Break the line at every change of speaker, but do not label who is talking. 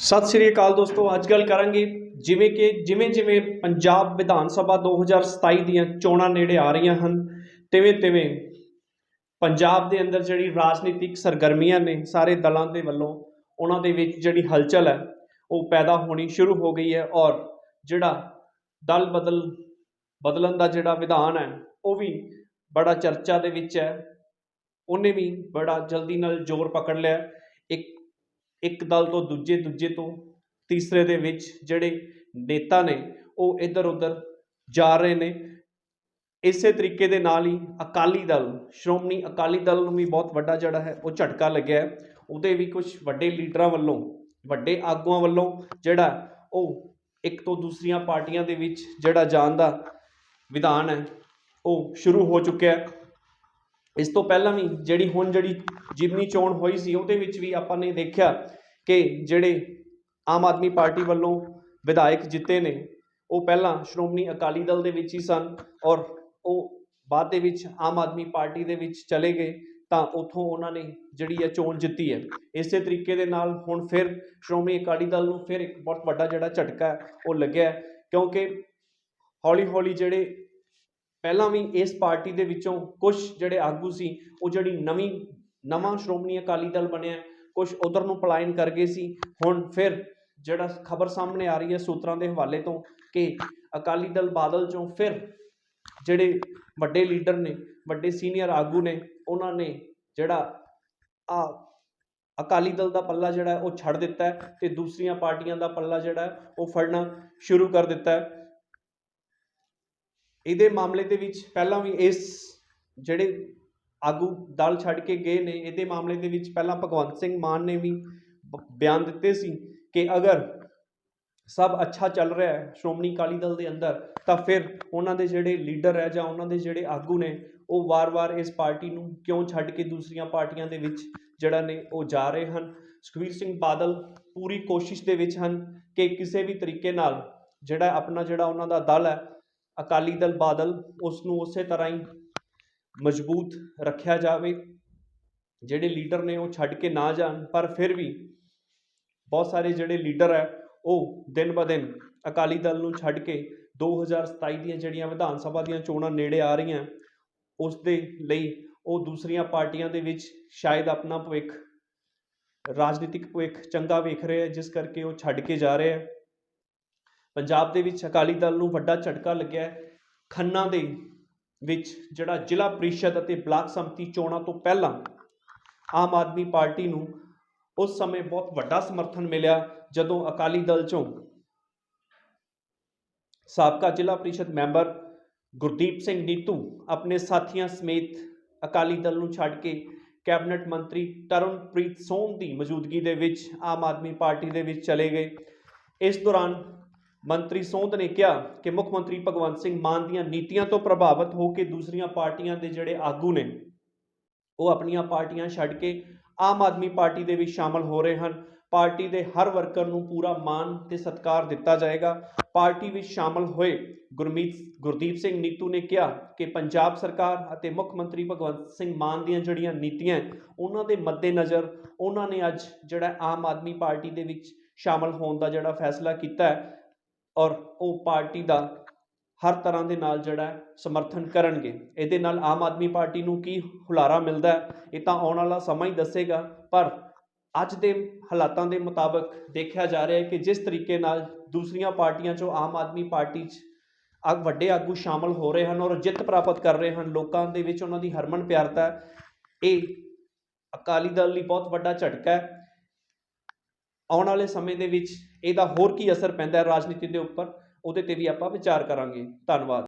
ਸਤਿ ਸ਼੍ਰੀ ਅਕਾਲ ਦੋਸਤੋ, ਅੱਜ ਗੱਲ ਕਰਾਂਗੇ ਜਿਵੇਂ ਕਿ ਜਿਵੇਂ ਜਿਵੇਂ ਪੰਜਾਬ ਵਿਧਾਨ ਸਭਾ 2027 ਦੀਆਂ ਚੋਣਾਂ ਨੇੜੇ ਆ ਰਹੀਆਂ ਹਨ, ਤਿਵੇਂ ਤਿਵੇਂ ਪੰਜਾਬ ਦੇ ਅੰਦਰ ਜਿਹੜੀ ਰਾਜਨੀਤਿਕ ਸਰਗਰਮੀਆਂ ਨੇ ਸਾਰੇ ਦਲਾਂ ਦੇ ਵੱਲੋਂ ਉਹਨਾਂ ਦੇ ਵਿੱਚ ਜਿਹੜੀ ਹਲਚਲ ਹੈ, ਉਹ ਪੈਦਾ ਹੋਣੀ ਸ਼ੁਰੂ ਹੋ ਗਈ ਹੈ ਔਰ ਜਿਹੜਾ ਦਲ ਬਦਲ ਬਦਲਣ ਦਾ ਜਿਹੜਾ ਵਿਧਾਨ ਹੈ, ਉਹ ਵੀ ਬੜਾ ਚਰਚਾ ਦੇ ਵਿੱਚ ਹੈ, ਉਹਨੇ ਵੀ ਬੜਾ ਜਲਦੀ ਨਾਲ ਜ਼ੋਰ ਪਕੜ ਲਿਆ ਇੱਕ ਇੱਕ ਦਲ ਤੋਂ ਦੂਜੇ ਦੂਜੇ ਤੋਂ ਤੀਸਰੇ ਦੇ ਵਿੱਚ ਜਿਹੜੇ ਨੇਤਾ ਨੇ, ਉਹ ਇੱਧਰ ਉੱਧਰ ਜਾ ਰਹੇ ਨੇ। ਇਸੇ ਤਰੀਕੇ ਦੇ ਨਾਲ ਹੀ ਅਕਾਲੀ ਦਲ, ਸ਼੍ਰੋਮਣੀ ਅਕਾਲੀ ਦਲ ਨੂੰ ਵੀ ਬਹੁਤ ਵੱਡਾ ਜਿਹੜਾ ਹੈ, ਉਹ ਝਟਕਾ ਲੱਗਿਆ ਉਹਦੇ ਵੀ ਕੁਝ ਵੱਡੇ ਲੀਡਰਾਂ ਵੱਲੋਂ, ਵੱਡੇ ਆਗੂਆਂ ਵੱਲੋਂ ਜਿਹੜਾ ਉਹ ਇੱਕ ਤੋਂ ਦੂਸਰੀਆਂ ਪਾਰਟੀਆਂ ਦੇ ਵਿੱਚ ਜਿਹੜਾ ਜਾਣ ਦਾ ਵਿਧਾਨ ਹੈ, ਉਹ ਸ਼ੁਰੂ ਹੋ ਚੁੱਕਿਆ ਹੈ। ਇਸ ਤੋਂ ਪਹਿਲਾਂ ਵੀ ਜਿਹੜੀ ਹੁਣ ਜਿਹੜੀ ਜਿਮਨੀ ਚੋਣ ਹੋਈ ਸੀ ਉਹਦੇ ਵਿੱਚ ਵੀ ਆਪਾਂ ਨੇ ਦੇਖਿਆ ਕਿ ਜਿਹੜੇ ਆਮ ਆਦਮੀ ਪਾਰਟੀ ਵੱਲੋਂ ਵਿਧਾਇਕ ਜਿੱਤੇ ਨੇ, ਉਹ ਪਹਿਲਾਂ ਸ਼੍ਰੋਮਣੀ ਅਕਾਲੀ ਦਲ ਦੇ ਵਿੱਚ ਹੀ ਸਨ ਔਰ ਉਹ ਬਾਅਦ ਦੇ ਵਿੱਚ ਆਮ ਆਦਮੀ ਪਾਰਟੀ ਦੇ ਵਿੱਚ ਚਲੇ ਗਏ ਤਾਂ ਉਥੋਂ ਉਹਨਾਂ ਨੇ ਜਿਹੜੀ ਹੈ ਚੋਣ ਜਿੱਤੀ ਹੈ। ਇਸੇ ਤਰੀਕੇ ਦੇ ਨਾਲ ਹੁਣ ਫਿਰ ਸ਼੍ਰੋਮਣੀ ਅਕਾਲੀ ਦਲ ਨੂੰ ਫਿਰ ਇੱਕ ਬਹੁਤ ਵੱਡਾ ਜਿਹੜਾ ਝਟਕਾ ਹੈ ਉਹ ਲੱਗਿਆ ਕਿਉਂਕਿ ਹੌਲੀ ਹੌਲੀ ਜਿਹੜੇ ਪਹਿਲਾਂ ਵੀ ਇਸ ਪਾਰਟੀ ਦੇ ਵਿੱਚੋਂ ਕੁਝ ਜਿਹੜੇ ਆਗੂ ਸੀ, ਉਹ ਜਿਹੜੀ ਨਵੀਂ, ਨਵਾਂ ਸ਼੍ਰੋਮਣੀ ਅਕਾਲੀ ਦਲ ਬਣਿਆ ਕੁਝ ਉਧਰ ਨੂੰ ਪਲਾਇਨ ਕਰ ਗਏ ਸੀ। ਹੁਣ ਫਿਰ ਜਿਹੜਾ ਖਬਰ ਸਾਹਮਣੇ ਆ ਰਹੀ ਹੈ ਸੂਤਰਾਂ ਦੇ ਹਵਾਲੇ ਤੋਂ ਕਿ ਅਕਾਲੀ ਦਲ ਬਾਦਲ ਚੋਂ ਫਿਰ ਜਿਹੜੇ ਵੱਡੇ ਲੀਡਰ ਨੇ, ਵੱਡੇ ਸੀਨੀਅਰ ਆਗੂ ਨੇ, ਉਹਨਾਂ ਨੇ ਜਿਹੜਾ ਆ ਅਕਾਲੀ ਦਲ ਦਾ ਪੱਲਾ ਜਿਹੜਾ ਉਹ ਛੱਡ ਦਿੱਤਾ ਹੈ ਤੇ ਦੂਸਰੀਆਂ ਪਾਰਟੀਆਂ ਦਾ ਪੱਲਾ ਜਿਹੜਾ ਉਹ ਫੜਨਾ ਸ਼ੁਰੂ ਕਰ ਦਿੱਤਾ ਇਹਦੇ ਮਾਮਲੇ ਦੇ ਵਿੱਚ ਪਹਿਲਾਂ ਵੀ ਇਸ ਜਿਹੜੇ ਆਗੂ ਦਲ ਛੱਡ ਕੇ ਗਏ ਨੇ, ਇਹਦੇ ਮਾਮਲੇ ਦੇ ਵਿੱਚ ਪਹਿਲਾਂ ਭਗਵੰਤ ਸਿੰਘ ਮਾਨ ਨੇ ਵੀ ਬ- ਬਿਆਨ ਦਿੱਤੇ ਸੀ ਕਿ ਅਗਰ ਸਭ ਅੱਛਾ ਚੱਲ ਰਿਹਾ ਹੈ ਸ਼੍ਰੋਮਣੀ ਅਕਾਲੀ ਦਲ ਦੇ ਅੰਦਰ, ਤਾਂ ਫਿਰ ਉਹਨਾਂ ਦੇ ਜਿਹੜੇ ਲੀਡਰ ਹੈ ਜਾਂ ਉਹਨਾਂ ਦੇ ਜਿਹੜੇ ਆਗੂ ਨੇ, ਉਹ ਵਾਰ-ਵਾਰ ਇਸ ਪਾਰਟੀ ਨੂੰ ਕਿਉਂ ਛੱਡ ਕੇ ਦੂਸਰੀਆਂ ਪਾਰਟੀਆਂ ਦੇ ਵਿੱਚ ਜਿਹੜਾ ਨੇ ਉਹ ਜਾ ਰਹੇ ਹਨ? ਸੁਖਬੀਰ ਸਿੰਘ ਬਾਦਲ ਪੂਰੀ ਕੋਸ਼ਿਸ਼ ਦੇ ਵਿੱਚ ਹਨ ਕਿ ਕਿਸੇ ਵੀ ਤਰੀਕੇ ਨਾਲ ਜਿਹੜਾ ਆਪਣਾ ਜਿਹੜਾ ਉਹਨਾਂ ਦਾ ਦਲ ਹੈ ਅਕਾਲੀ ਦਲ ਬਾਦਲ ਉਸ ਨੂੰ ਉਸੇ ਤਰ੍ਹਾਂ ਹੀ ਮਜ਼ਬੂਤ ਰੱਖਿਆ ਜਾਵੇ। ਜਿਹੜੇ ਲੀਡਰ ਨੇ ਉਹ ਛੱਡ ਕੇ ਨਾ ਜਾਣ, ਪਰ ਫਿਰ ਵੀ ਬਹੁਤ ਸਾਰੇ ਜਿਹੜੇ ਲੀਡਰ ਹੈ, ਉਹ ਦਿਨ ਬ ਦਿਨ ਅਕਾਲੀ ਦਲ ਨੂੰ ਛੱਡ ਕੇ 2027 ਦੀਆਂ ਜਿਹੜੀਆਂ ਵਿਧਾਨ ਸਭਾ ਦੀਆਂ ਚੋਣਾਂ ਨੇੜੇ ਆ ਰਹੀਆਂ, ਉਸ ਦੇ ਲਈ ਉਹ ਦੂਸਰੀਆਂ ਪਾਰਟੀਆਂ ਦੇ ਵਿੱਚ ਸ਼ਾਇਦ ਆਪਣਾ ਭਵਿੱਖ, ਰਾਜਨੀਤਿਕ ਭਵਿੱਖ ਚੰਗਾ ਵੇਖ ਰਹੇ ਹੈ, ਜਿਸ ਕਰਕੇ ਉਹ ਛੱਡ ਕੇ ਜਾ ਰਹੇ ਹੈ। ਪੰਜਾਬ ਦੇ ਵਿੱਚ ਅਕਾਲੀ ਦਲ ਨੂੰ ਵੱਡਾ ਝਟਕਾ ਲੱਗਿਆ ਹੈ। ਖੰਨਾ ਦੇ ਵਿੱਚ ਜਿਹੜਾ ਜ਼ਿਲ੍ਹਾ ਪ੍ਰੀਸ਼ਦ ਅਤੇ ਬਲਾਕ ਸੰਮਤੀ ਚੋਣਾਂ ਤੋਂ ਪਹਿਲਾਂ ਆਮ ਆਦਮੀ ਪਾਰਟੀ ਨੂੰ ਉਸ ਸਮੇਂ ਬਹੁਤ ਵੱਡਾ ਸਮਰਥਨ ਮਿਲਿਆ, ਜਦੋਂ ਅਕਾਲੀ ਦਲ ਚੋਂ ਸਾਬਕਾ ਜ਼ਿਲ੍ਹਾ ਪ੍ਰੀਸ਼ਦ ਮੈਂਬਰ ਗੁਰਦੀਪ ਸਿੰਘ ਨੀਤੂ ਆਪਣੇ ਸਾਥੀਆਂ ਸਮੇਤ ਅਕਾਲੀ ਦਲ ਨੂੰ ਛੱਡ ਕੇ ਕੈਬਨਿਟ ਮੰਤਰੀ ਤਰਨਪ੍ਰੀਤ ਸੋਮ ਦੀ ਮੌਜੂਦਗੀ ਦੇ ਵਿੱਚ ਆਮ ਆਦਮੀ ਪਾਰਟੀ ਦੇ ਵਿੱਚ ਚਲੇ ਗਏ। ਇਸ ਦੌਰਾਨ ਮੰਤਰੀ ਸੋਂਦ ਨੇ ਕਿਹਾ ਕਿ ਮੁੱਖ ਮੰਤਰੀ ਭਗਵੰਤ ਸਿੰਘ ਮਾਨ ਦੀਆਂ ਨੀਤੀਆਂ ਤੋਂ ਪ੍ਰਭਾਵਿਤ ਹੋ ਕੇ ਦੂਸਰੀਆਂ ਪਾਰਟੀਆਂ ਦੇ ਜਿਹੜੇ ਆਗੂ ਨੇ, ਉਹ ਆਪਣੀਆਂ ਪਾਰਟੀਆਂ ਛੱਡ ਕੇ ਆਮ ਆਦਮੀ ਪਾਰਟੀ ਦੇ ਵਿੱਚ ਸ਼ਾਮਲ ਹੋ ਰਹੇ ਹਨ। ਪਾਰਟੀ ਦੇ ਹਰ ਵਰਕਰ ਨੂੰ ਪੂਰਾ ਮਾਣ ਤੇ ਸਤਿਕਾਰ ਦਿੱਤਾ ਜਾਏਗਾ। ਪਾਰਟੀ ਵਿੱਚ ਸ਼ਾਮਲ ਹੋਏ ਗੁਰਮੀਤ, ਗੁਰਦੀਪ ਸਿੰਘ ਨੀਤੂ ਨੇ ਕਿਹਾ ਕਿ ਪੰਜਾਬ ਸਰਕਾਰ ਅਤੇ ਮੁੱਖ ਮੰਤਰੀ ਭਗਵੰਤ ਸਿੰਘ ਮਾਨ ਦੀਆਂ ਜਿਹੜੀਆਂ ਨੀਤੀਆਂ ਉਹਨਾਂ ਦੇ ਮੱਦੇਨਜ਼ਰ ਉਹਨਾਂ ਨੇ ਅੱਜ ਜਿਹੜਾ ਆਮ ਆਦਮੀ ਪਾਰਟੀ ਦੇ ਵਿੱਚ ਸ਼ਾਮਲ ਹੋਣ ਦਾ ਜਿਹੜਾ ਫੈਸਲਾ ਕੀਤਾ ਹੈ ਔਰ ਉਹ ਪਾਰਟੀ ਦਾ ਹਰ ਤਰ੍ਹਾਂ ਦੇ ਨਾਲ ਜਿਹੜਾ ਸਮਰਥਨ ਕਰਨਗੇ। ਇਹਦੇ ਨਾਲ ਆਮ ਆਦਮੀ ਪਾਰਟੀ ਨੂੰ ਕੀ ਹੁਲਾਰਾ ਮਿਲਦਾ ਇਹ ਤਾਂ ਆਉਣ ਵਾਲਾ ਸਮਾਂ ਹੀ ਦੱਸੇਗਾ। ਪਰ ਅੱਜ ਦੇ ਹਾਲਾਤਾਂ ਦੇ ਮੁਤਾਬਕ ਦੇਖਿਆ ਜਾ ਰਿਹਾ ਹੈ ਕਿ ਜਿਸ ਤਰੀਕੇ ਨਾਲ ਦੂਸਰੀਆਂ ਪਾਰਟੀਆਂ 'ਚੋਂ ਆਮ ਆਦਮੀ ਪਾਰਟੀ 'ਚ ਆ ਵੱਡੇ ਆਗੂ ਸ਼ਾਮਲ ਹੋ ਰਹੇ ਹਨ ਔਰ ਜਿੱਤ ਪ੍ਰਾਪਤ ਕਰ ਰਹੇ ਹਨ, ਲੋਕਾਂ ਦੇ ਵਿੱਚ ਉਹਨਾਂ ਦੀ ਹਰਮਨ ਪਿਆਰਤਾ ਇਹ ਅਕਾਲੀ ਦਲ ਲਈ ਬਹੁਤ ਵੱਡਾ ਝਟਕਾ ਹੈ। ਆਉਣ ਵਾਲੇ ਸਮੇਂ ਦੇ ਵਿੱਚ ਇਹਦਾ ਹੋਰ ਕੀ ਅਸਰ ਪੈਂਦਾ ਹੈ ਰਾਜਨੀਤੀ ਦੇ ਉੱਪਰ, ਉਹਦੇ ਤੇ ਵੀ ਆਪਾਂ ਵਿਚਾਰ ਕਰਾਂਗੇ। ਧੰਨਵਾਦ।